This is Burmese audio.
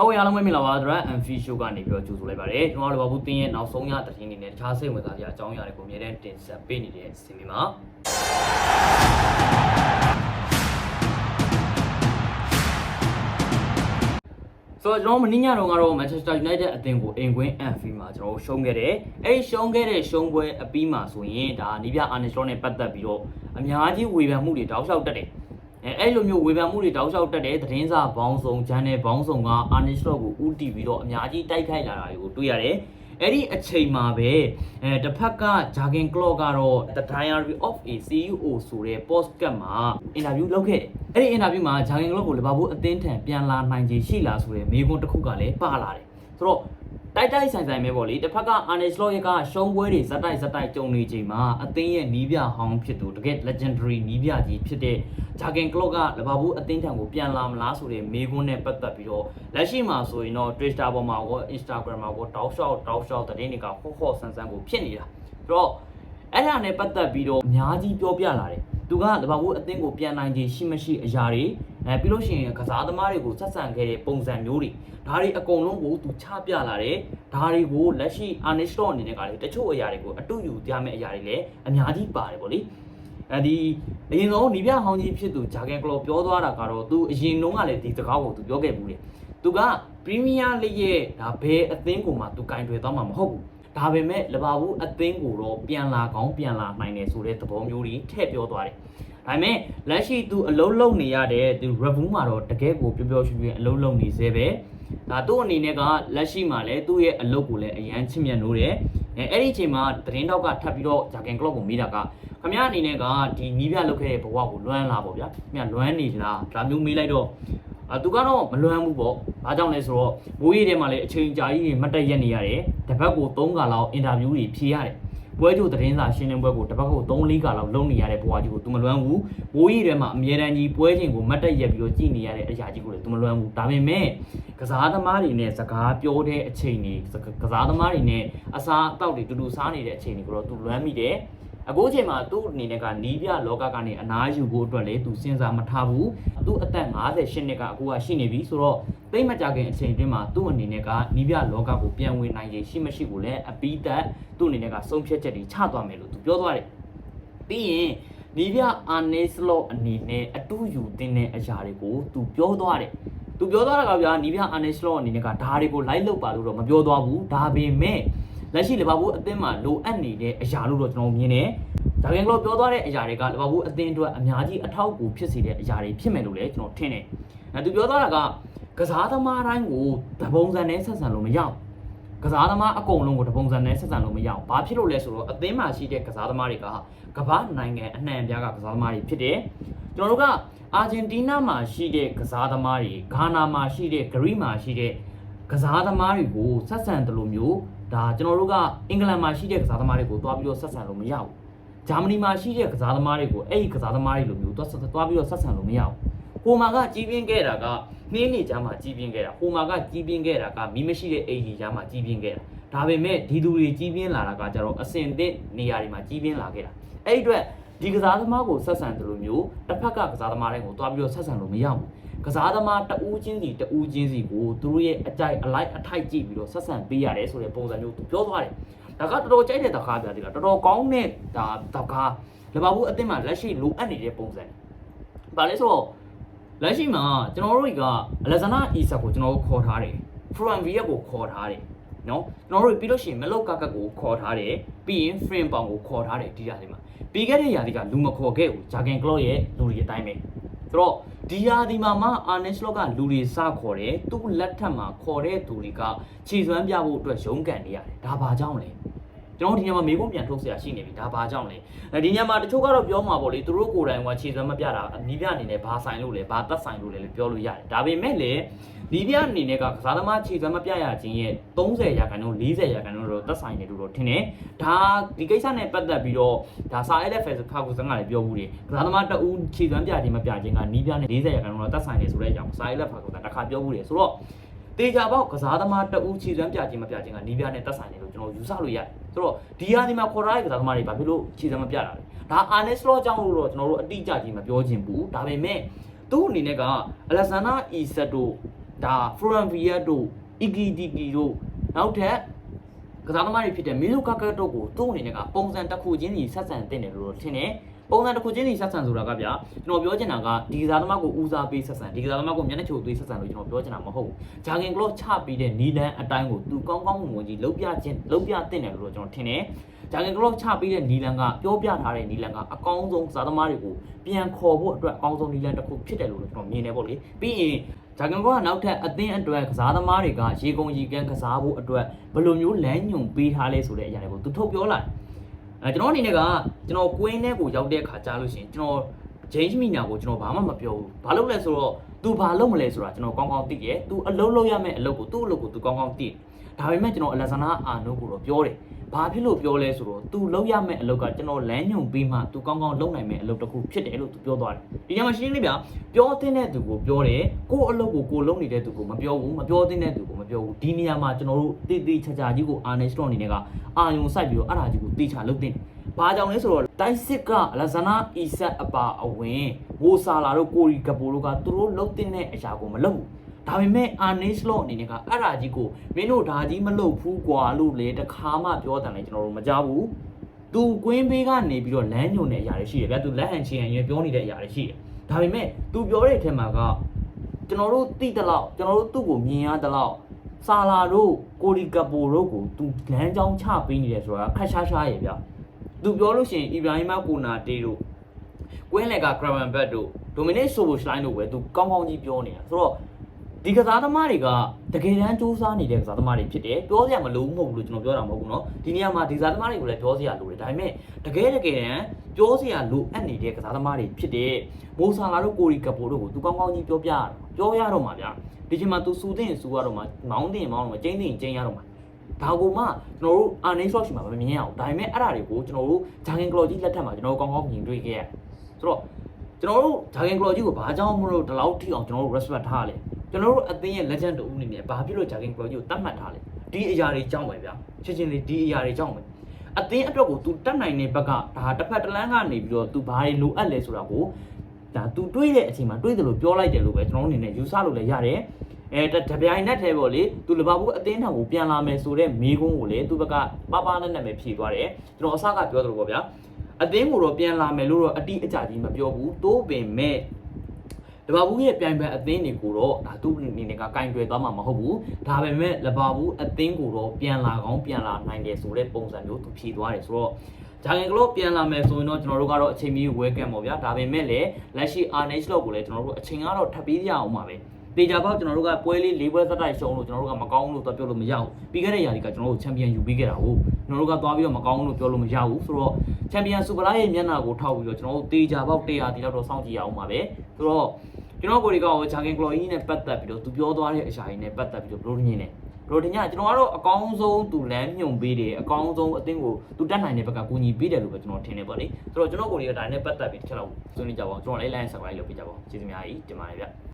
တော်ဝေအားလုံးပဲမင်္ဂလာပါ Drat and Fish Show ကနေပြီးတော့ကြိုဆိုလိုက်ပါတယ်ကျွန်တော်တို့ဘာဘူးတင်းရဲ့နောက်ဆုံးရသတင်းတွေနဲ့တခြားစိတ်ဝင်စားစရာအကြောင်းအရာတွေကိုအမြဲတမ်းတင်ဆက်ပေးနေတဲ့စီမီမှာဆိုတော့ကျွန်တော်မင်းညတော့ကတော့ Manchester United အသင်းကိုအိမ်ကွင်း Anfield မှာကျွန်တော်တို့ရှုံးခဲ့တယ်။အဲဒီရှုံးခဲ့တဲ့ရှုံးပွဲအပြီးမှာဆိုရင်ဒါနီးပြ Arne Slot နဲ့ပတ်သက်ပြီးတော့အများကြီးဝေဖန်မှုတွေတောက်လျှောက်တက်တယ်။ အဲအဲ့လိုမျိုးဝေဖန်မှုတွေတောက်လျှောက်တက်တဲ့သတင်းစာဘောင်းဆောင် channel ဘောင်းဆောင်က Arne Slot ကိုဦးတည်ပြီးတော့အများကြီးတိုက်ခိုက်လာတာတွေကိုတွေ့ရတယ်။အဲ့ဒီအချိန်မှာပဲအဲတစ်ဖက်က Jurgen Klopp ကတော့ The Diary of a CEO ဆိုတဲ့ podcast မှာအင်တာဗျူးလုပ်ခဲ့တယ်။အဲ့ဒီအင်တာဗျူးမှာ Jurgen Klopp ကိုလီဗာပူးအသင်းထံပြန်လာနိုင်ခြေရှိလားဆိုတဲ့မေးခွန်းတစ်ခုကလည်းပါလာတယ်။ဆိုတော့ တိုက်တိုက်ဆိုင်ဆိုင်ပဲပေါ့လေတစ်ဖက်က Arne Slot ရဲ့ကရှုံးပွဲတွေဇက်တိုက်ဇက်တိုက်ကြုံနေချိန်မှာအသင်းရဲ့နီးပြဟောင်းဖြစ်သူတကယ် legendary နီးပြကြီးဖြစ်တဲ့ Jurgen Klopp ကလီဗာပူးအသင်းထံကိုပြန်လာမလားဆိုတဲ့မေးခွန်းနဲ့ပတ်သက်ပြီးတော့လက်ရှိမှာဆိုရင်တော့ Twitter ပေါ်မှာရော Instagram မှာရောတောက်လျှောက်တောက်လျှောက်သတင်းတွေကဟော့ဟော့ဆန်းဆန်းကိုဖြစ်နေတာဆိုတော့အဲ့ဒါနဲ့ပတ်သက်ပြီးတော့အများကြီးပြောပြလာတယ် သူကလီဗာပူးအသင်းကိုပြန်နိုင်ခြေရှိမရှိအရာတွေအဲပြီးလို့ရှိရင်ကစားသမားတွေကိုဆက်ဆံခဲ့တဲ့ပုံစံမျိုးတွေဒါတွေအကုန်လုံးကိုသူချပြလာတယ်ဒါတွေကိုလက်ရှိ Arnish Law အနေနဲ့ကလေတချို့အရာတွေကိုအတူယူပြမယ့်အရာတွေလည်းအများကြီးပါတယ်ပေါ့လေအဲဒီအရင်ဆုံးနီးပြဟောင်းကြီးဖြစ်သူဂျာကန်ကလောပြောသွားတာကတော့သူအရင်တုန်းကလည်းဒီစကားကိုသူပြောခဲ့ဘူးလေသူကပရီးမီးယားလိရဲ့ဒါဘယ်အသင်းကိုမှသူကင်တွယ်သွားမှာမဟုတ်ဘူး ဒါပေမဲ့လဘာဘူးအသင်းကိုတော့ပြန်လာကောင်းပြန်လာနိုင်တယ်ဆိုတဲ့သဘောမျိုးကြီးထည့်ပြောသွားတယ်ဒါပေမဲ့လက်ရှိသူအလုံးလုံးနေရတဲ့သူ review မှာတော့တကယ်ကိုပျော်ပျော်ရွှင်ရွှင်အလုံးလုံးနေသေးပဲဒါသူ့အနေနဲ့ကလက်ရှိမှာလည်းသူ့ရဲ့အလုပ်ကိုလည်းအရန်ချစ်မြတ်လို့တယ်အဲအဲ့ဒီအချိန်မှာသတင်းတောက်ကထပ်ပြီးတော့ဂျာကန်ကလော့ကိုမေးတာကခမရအနေနဲ့ကဒီနီးပြလုပ်ခဲ့တဲ့ဘဝကိုလွမ်းလာပေါ့ဗျာခမရလွမ်းနေလားဒါမျိုးမေးလိုက်တော့ အာသူကတော့မလွမ်းဘူးပေါ့။ဘာကြောင့်လဲဆိုတော့မိုးရီထဲမှာလည်းအချိန်ကြာကြီးတွေမတ်တက်ရက်နေရတယ်။တစ်ပတ်ကို3ခါလောက်အင်တာဗျူးတွေဖြေရတယ်။ပွဲကြိုသတင်းစာရှင်းလင်းပွဲကိုတစ်ပတ်ကို3-4ခါလောက်လုပ်နေရတဲ့ဘဝကြီးကိုသူမလွမ်းဘူး။မိုးရီထဲမှာအမြဲတမ်းကြီးပွဲချိန်ကိုမတ်တက်ရက်ပြီးတော့ကြည်နေရတဲ့အရာကြီးကိုလည်းသူမလွမ်းဘူး။ဒါပေမဲ့ကစားသမားတွေနဲ့စကားပြောတဲ့အချိန်တွေကစားသမားတွေနဲ့အစားအသောက်တွေတူတူစားနေတဲ့အချိန်တွေကိုတော့သူလွမ်းမိတယ်။ အခုအချိန်မှာသူ့အနေနဲ့ကနီးပြလောကကနေအနားယူဖို့အတွက်လေသူစဉ်းစားမထားဘူးသူ့အသက်58နှစ်ကအခုကရှိနေပြီဆိုတော့သိမ့်မကြခင်အချိန်တွင်းမှာသူ့အနေနဲ့ကနီးပြလောကကိုပြန်ဝင်နိုင်ရရှိမရှိကိုလည်းအပီးသက်သူ့အနေနဲ့ကဆုံးဖြတ်ချက်တွေချသွားမယ်လို့သူပြောသွားတယ်ပြီးရင်နီးပြအာနေစလော့အနေနဲ့အတူယူတင်တဲ့အရာတွေကိုသူပြောသွားတယ်သူပြောသွားတာကဗျာနီးပြအာနေစလော့အနေနဲ့ကဒါတွေကိုလိုက်လုပ်ပါလို့တော့မပြောသွားဘူးဒါပေမဲ့ လက်ရှိလီဗာပူးအသင်းမှာလိုအပ်နေတဲ့အရာလို့တော့ကျွန်တော်မြင်တယ်။ဒါကင်ကလောပြောသွားတဲ့အရာတွေကလီဗာပူးအသင်းအတွက်အများကြီးအထောက်အကူဖြစ်စေတဲ့အရာတွေဖြစ်မယ်လို့လည်းကျွန်တော်ထင်တယ်။အဲသူပြောသွားတာကကစားသမားတိုင်းကိုတပုံစံနဲ့ဆက်ဆံလို့မရဘူး။ကစားသမားအကုန်လုံးကိုတပုံစံနဲ့ဆက်ဆံလို့မရဘူး။ဘာဖြစ်လို့လဲဆိုတော့အသင်းမှာရှိတဲ့ကစားသမားတွေကကမ္ဘာနိုင်ငံအနှံ့အပြားကကစားသမားတွေဖြစ်တယ်။ကျွန်တော်တို့ကအာဂျင်တီးနားမှာရှိတဲ့ကစားသမားတွေဂါနာမှာရှိတဲ့ဂရိမှာရှိတဲ့ကစားသမားတွေကိုဆက်ဆံတယ်လို့မျိုး ဒါကျွန်တော်တို့ကအင်္ဂလန်မှာရှိတဲ့ကစားသမားတွေကိုတွားပြီးတော့ဆက်ဆံလို့မရဘူးဂျာမနီမှာရှိတဲ့ကစားသမားတွေကိုအဲ့ဒီကစားသမားတွေလိုမျိုးတွားတွားပြီးတော့ဆက်ဆံလို့မရဘူးဟိုမှာကကြီးပြင်းခဲ့တာကနှင်းနေကြမှာကြီးပြင်းခဲ့တာဟိုမှာကကြီးပြင်းခဲ့တာကမီးမရှိတဲ့အိမ်ကြီးကြမှာကြီးပြင်းခဲ့တာဒါပေမဲ့ဒီသူတွေကြီးပြင်းလာတာကကြတော့အစင်တဲ့နေရာတွေမှာကြီးပြင်းလာခဲ့တာအဲ့ဒီအတွက်ဒီကစားသမားကိုဆက်ဆံတယ်လို့မျိုးတစ်ဖက်ကကစားသမားတွေကိုတွားပြီးတော့ဆက်ဆံလို့မရဘူး ကစားသမားတဦးချင်းစီတဦးချင်းစီကိုသူတို့ရဲ့အကြိုက်အလိုက်အထိုက်ကြည့်ပြီးတော့ဆက်ဆံပေးရတယ်ဆိုတဲ့ပုံစံမျိုးသူပြောသွားတယ်။ဒါကတော်တော်ကြိုက်တဲ့တကားပြတယ်ကတော်တော်ကောင်းတဲ့ဒါတကားလဘာဘူးအသင်းမှာလက်ရှိလိုအပ်နေတဲ့ပုံစံ။ဘာလဲဆိုတော့လက်ရှိမှာကျွန်တော်တို့ကအလက်ဇနာအီဆာကိုကျွန်တော်တို့ခေါ်ထားတယ်။ From Via ကိုခေါ်ထားတယ်။နော်ကျွန်တော်တို့ပြီးလို့ရှိရင်မလောက်ကကတ်ကိုခေါ်ထားတယ်ပြီးရင် frame ပေါင်ကိုခေါ်ထားတယ်ဒီရာလေးမှာပြီးခဲ့တဲ့ရာသီကလူမခေါ်ခဲ့ဘူးဂျာဂန်ကလော့ရဲ့လူတွေအတိုင်းပဲဆိုတော့ ဒီရာဒီမှာမှအာနက်စလော့ကလူတွေစခေါ်တယ်သူ့လက်ထက်မှာခေါ်တဲ့သူတွေကခြေစွမ်းပြဖို့အတွက်ရုန်းကန်နေရတယ်ဒါဘာကြောင့်လဲ ကျွန်တော်ဒီညမှာမေးခွန်းပြန်ထုတ်เสียရှိနေပြီဒါဘာကြောင့်လဲဒီညမှာတချို့ကတော့ပြောမှာပေါ့လေသူတို့ကိုယ်တိုင်ကခြေစွမ်းမပြတာနီးပြအနေနဲ့ဘာဆိုင်လို့လဲဘာသက်ဆိုင်လို့လဲလို့ပြောလို့ရတယ်ဒါပေမဲ့လေနီးပြအနေနဲ့ကကစားသမားခြေစွမ်းမပြရခြင်းရဲ့30ရာခိုင်နှုန်း40ရာခိုင်နှုန်းတော့သက်ဆိုင်တယ်လို့တော့ထင်တယ်ဒါဒီကိစ္စနဲ့ပတ်သက်ပြီးတော့ဒါစာ LFS ဖာကူစံကလည်းပြောဘူးတယ်ကစားသမားတအူးခြေစွမ်းပြခြင်းမပြခြင်းကနီးပြနဲ့40ရာခိုင်နှုန်းတော့သက်ဆိုင်တယ်ဆိုတဲ့အကြောင်းစာ LFS ဖာကူစံတစ်ခါပြောဘူးတယ်ဆိုတော့ တေချာပေါက်ကစားသမားတအူးခြေစွမ်းပြခြင်းမပြခြင်းကနီးပြနဲ့သက်ဆိုင်တယ်လို့ကျွန်တော်ယူဆလို့ရတယ်ဆိုတော့ဒီဟာဒီမှာခေါ်ထားတဲ့ကစားသမားတွေဘာဖြစ်လို့ခြေစွမ်းမပြတာလဲဒါအာနက်စလော့ကြောင့်လို့တော့ကျွန်တော်တို့အတိအကျကြီးမပြောချင်ဘူးဒါပေမဲ့သူ့အနေနဲ့ကအလက်ဇန်နာအီဆက်တို့ဒါ Florentino တို့ Igidiki တို့နောက်ထပ်ကစားသမားတွေဖြစ်တဲ့မီလိုကာကာတို့ကိုသူ့အနေနဲ့ကပုံစံတစ်ခုချင်းစီဆက်ဆံတင်တယ်လို့ထင်တယ် ပုံစံတစ်ခုချင်းစီဆက်ဆံဆိုတာကဗျာကျွန်တော်ပြောချင်တာကဒီကစားသမားကိုဦးစားပေးဆက်ဆံဒီကစားသမားကိုမျက်နှာချိုသွေးဆက်ဆံလို့ကျွန်တော်ပြောချင်တာမဟုတ်ဘူးဂျာဂင်ကလော့ချပြီးတဲ့နီလန်အတိုင်းကိုသူကောင်းကောင်းမွန်မွန်ကြီးလှုပ်ပြခြင်းလှုပ်ပြတင်တယ်လို့ကျွန်တော်ထင်တယ်ဂျာဂင်ကလော့ချပြီးတဲ့နီလန်ကပြောပြထားတဲ့နီလန်ကအကောင်းဆုံးကစားသမားတွေကိုပြန်ခေါ်ဖို့အတွက်အကောင်းဆုံးနီလန်တစ်ခုဖြစ်တယ်လို့ကျွန်တော်မြင်တယ်ပေါ့လေပြီးရင်ဂျာဂန်ကောကနောက်ထပ်အသင်းအတွက်ကစားသမားတွေကရေကုန်ကြီးကန်ကစားဖို့အတွက်ဘယ်လိုမျိုးလမ်းညွန်ပေးထားလဲဆိုတဲ့အရာတွေကိုသူထုတ်ပြောလာတယ် အဲကျွန်တော်အနေနဲ့ကကျွန်တော်ကွင်းထဲကိုရောက်တဲ့အခါကြားလို့ရှိရင်ကျွန်တော်ဂျိမ်းမီနာကိုကျွန်တော်ဘာမှမပြောဘူးဘာလို့လဲဆိုတော့ तू ဘာလုပ်မလဲဆိုတာကျွန်တော်ကောင်းကောင်းသိတယ် तू အလုပ်လုပ်ရမယ့်အလုပ်ကိုသူ့အလုပ်ကို तू ကောင်းကောင်းသိတယ်ဒါပေမဲ့ကျွန်တော်အလက်ဇနာအာနိုကိုတော့ပြောတယ် ဘာဖြစ်လို့ပြောလဲဆိုတော့ तू လုပ်ရမယ့်အလုပ်ကကျွန်တော်လမ်းညွန်ပေးမှ तू ကောင်းကောင်းလုပ်နိုင်မယ့်အလုပ်တစ်ခုဖြစ်တယ်လို့ तू ပြောသွားတယ်ဒီညမှာရှင်းလေးဗျာပြောတဲ့တဲ့သူကိုပြောတယ်ကိုယ့်အလုပ်ကိုကိုယ်လုပ်နေတဲ့သူကိုမပြောဘူးမပြောတဲ့တဲ့သူကိုမပြောဘူးဒီနေရာမှာကျွန်တော်တို့တည်တည်ချာချာကြီးကိုအာနေစတော့အနေနဲ့ကအာယုံစိုက်ပြီးတော့အဲ့ဒါကြီးကိုတေချာလုပ်တင်တယ်ဘာကြောင့်လဲဆိုတော့တိုက်စစ်ကအလက်ဇနာအီဆက်အပါအဝင်ဝိုဆာလာတို့ကိုရီကပိုတို့ကသူတို့လုပ်တဲ့အရာကိုမလုပ်ဘူး ဒါပေမဲ့ Arnish Law အနေနဲ့ကအဲ့ဒါကြီးကိုမင်းတို့ဒါကြီးမလုပ်ဘူးကွာလို့လေတခါမှပြောတယ်လေကျွန်တော်တို့မကြဘူးသူကွင်းဘေးကနေပြီးတော့လမ်းညွန်တဲ့အရာတွေရှိတယ်ဗျာသူလက်ဟန်ချီဟန်ရွေးပြောနေတဲ့အရာတွေရှိတယ်ဒါပေမဲ့သူပြောတဲ့အထက်မှာကကျွန်တော်တို့သိတလောက်ကျွန်တော်တို့သူ့ကိုမြင်ရတလောက်ဆာလာတို့ကိုလီကပိုတို့ကိုသူလမ်းကြောင်းချပေးနေတယ်ဆိုတာခက်ရှားရှားရယ်ဗျသူပြောလို့ရှိရင်အီဗရာဟီမကိုနာတေတို့ကွင်းလက်ကဂရဗန်ဘတ်တို့ဒိုမီနစ်ဆိုဘိုရှလိုင်းတို့ပဲသူကောင်းကောင်းကြီးပြောနေတာဆိုတော့ ဒီကစားသမားတွေကတကယ်တမ်းစူးစမ်းနေတဲ့ကစားသမားတွေဖြစ်တယ်ပြောစရာမလိုဘူးမဟုတ်ဘူးလို့ကျွန်တော်ပြောတာမဟုတ်ဘူးเนาะဒီနေရာမှာဒီကစားသမားတွေကိုလည်းပြောစရာလိုတယ်ဒါပေမဲ့တကယ်တကယ်တမ်းပြောစရာလိုအပ်နေတဲ့ကစားသမားတွေဖြစ်တဲ့မိုဆာလာတို့ကိုရီကပိုတို့ကိုသူကောင်းကောင်းကြီးပြောပြရပြောရတော့မှာဗျာဒီချိန်မှာသူစူတဲ့စူရတော့မှာမောင်းတင်မောင်းတော့မှာကျင်းတင်ကျင်းရတော့မှာဒါကိုမှကျွန်တော်တို့အာနေဆော့ရှိမှာမမြင်ရအောင်ဒါပေမဲ့အဲ့ဒါတွေကိုကျွန်တော်တို့ဂျာဂင်ကလော်ကြီးလက်ထက်မှာကျွန်တော်တို့ကောင်းကောင်းမြင်တွေ့ခဲ့ရဆိုတော့ ကျွန်တော်တို့ဂျာဂင်ကလော်ကြီးကိုဘာကြောင့်မလို့ဒီလောက်ထိအောင်ကျွန်တော်တို့ respect ထားရလဲ ကျွန်တော်တို့အသင်းရဲ့ legend တူဦးနေနဲ့ဘာဖြစ်လို့ jogging pro ကြီးကိုတတ်မှတ်ထားလဲဒီအရာတွေကြောင့်ပဲဗျာချင်းချင်းလေးဒီအရာတွေကြောင့်ပဲအသင်းအတွက်ကို तू တတ်နိုင်တဲ့ဘက်ကဒါတစ်ဖက်တစ်လမ်းကနေပြီးတော့ तू ဘာတွေလိုအပ်လဲဆိုတာကိုဒါ तू တွေးတဲ့အချိန်မှာတွေးတယ်လို့ပြောလိုက်တယ်လို့ပဲကျွန်တော်တို့အနေနဲ့ယူဆလို့လည်းရတယ်အဲတတပြိုင်နက်တည်းပေါ့လေသူလဘာဘူးအသင်းထောင်ကိုပြန်လာမယ်ဆိုတဲ့မေးခွန်းကိုလေသူဘက်ကပပနဲ့နဲ့ပဲဖြေသွားတယ်ကျွန်တော်အစကပြောသလိုပေါ့ဗျာ အသင်းကိုတော့ပြန်လာမယ်လို့တော့အတိအကျကြီးမပြောဘူးတိုးပင်မဲ့လဘာဘူးရဲ့ပြိုင်ဘက်အသင်းတွေကိုတော့ဒါသူ့အနေနဲ့ကကင်တွယ်သွားမှာမဟုတ်ဘူးဒါပေမဲ့လဘာဘူးအသင်းကိုတော့ပြန်လာကောင်းပြန်လာနိုင်တယ်ဆိုတဲ့ပုံစံမျိုးသူဖြေသွားတယ်ဆိုတော့ဂျာဂန်ကလော့ပြန်လာမယ်ဆိုရင်တော့ကျွန်တော်တို့ကတော့အချိန်မီဝဲကံပေါ့ဗျာဒါပေမဲ့လည်းလက်ရှိ Arnage လောက်ကိုလည်းကျွန်တော်တို့အချိန်ကတော့ထပ်ပေးရအောင်ပါပဲတေချာပေါက်ကျွန်တော်တို့ကပွဲလေး၄ပွဲသက်တိုက်ရှုံးလို့ကျွန်တော်တို့ကမကောင်းလို့တော့ပြောလို့မရဘူးပြီးခဲ့တဲ့ຢာဒီကကျွန်တော်တို့ချန်ပီယံယူပြီးခဲ့တာဟုတ် ကျွန်တော်တို့ကသွားပြီးတော့မကောင်းလို့ပြောလို့မရဘူးဆိုတော့ချန်ပီယံစူပရာရဲ့မျက်နှာကိုထောက်ပြီးတော့ကျွန်တော်တို့တေချာပေါက်100တီလောက်တော့စောင့်ကြည့်ရအောင်ပါပဲဆိုတော့ကျွန်တော်ကိုဒီကောင်ကိုဂျာကင်ကလော်ကြီးနဲ့ပတ်သက်ပြီးတော့သူပြောသွားတဲ့အရာကြီးနဲ့ပတ်သက်ပြီးတော့ဘလို့ညင်းနေဘလို့တင်ညကျွန်တော်ကတော့အကောင်းဆုံးသူလမ်းညွန်ပေးတယ်အကောင်းဆုံးအသင်းကိုသူတက်နိုင်တဲ့ဘက်ကကူညီပေးတယ်လို့ပဲကျွန်တော်ထင်တယ်ပေါ့လေဆိုတော့ကျွန်တော်ကိုဒီကဒါနဲ့ပတ်သက်ပြီးတစ်ချက်လောက်ဆွေးနွေးကြပါအောင်ကျွန်တော်လည်း line subscribe လုပ်ပေးကြပါဦးကျေးဇူးများကြီးတင်ပါတယ်ဗျ